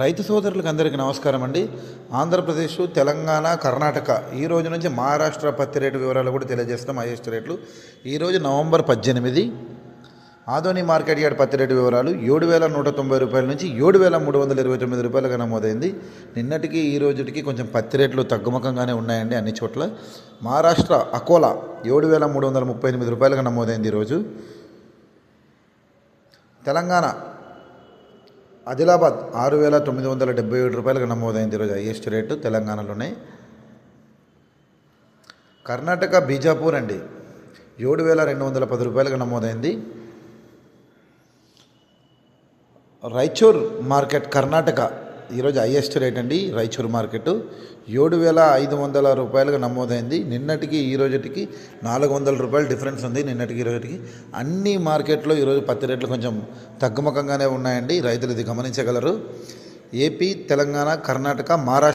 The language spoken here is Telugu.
రైతు సోదరులకు అందరికీ నమస్కారం అండి. ఆంధ్రప్రదేశ్ తెలంగాణ కర్ణాటక ఈ రోజు నుంచి మహారాష్ట్ర పత్తి రేటు వివరాలు కూడా తెలియజేస్తాం హైయెస్ట్ రేట్లు. ఈరోజు నవంబర్ పద్దెనిమిది ఆదోని మార్కెట్ యార్డ్ పత్తి రేటు వివరాలు ఏడు వేల నూట తొంభై రూపాయల నుంచి ఏడు వేల మూడు వందల ఇరవై తొమ్మిది రూపాయలుగా నమోదైంది నిన్నటికి ఈ రోజుటికి కొంచెం పత్తి రేట్లు తగ్గుముఖంగానే ఉన్నాయండి అన్ని చోట్ల. మహారాష్ట్ర అకోలా ఏడు వేల మూడు వందల ముప్పై ఎనిమిది రూపాయలుగా నమోదైంది ఈరోజు తెలంగాణ ఆదిలాబాద్ ఆరు వేల తొమ్మిది వందల డెబ్బై ఏడు రూపాయలకు నమోదైంది ఈరోజు హైయెస్ట్ రేటు తెలంగాణలోనే. కర్ణాటక బీజాపూర్ అండి. ఏడు వేల రెండు వందల పది రూపాయలకు నమోదైంది. రాయచూర్ మార్కెట్ కర్ణాటక ఈరోజు హైయెస్ట్ రేట్ అండి రాయచూర్ మార్కెట్. ఏడు వేల ఐదు వందల రూపాయలుగా నమోదైంది. నిన్నటికి ఈ రోజుటికి నాలుగు వందల రూపాయలు డిఫరెన్స్ ఉంది నిన్నటికి ఈ రోజుటికి. అన్ని మార్కెట్లో ఈరోజు పత్తి రేట్లు కొంచెం తగ్గుముఖంగానే ఉన్నాయండి. రైతులు ఇది గమనించగలరు. ఏపీ తెలంగాణ కర్ణాటక మహారాష్ట్ర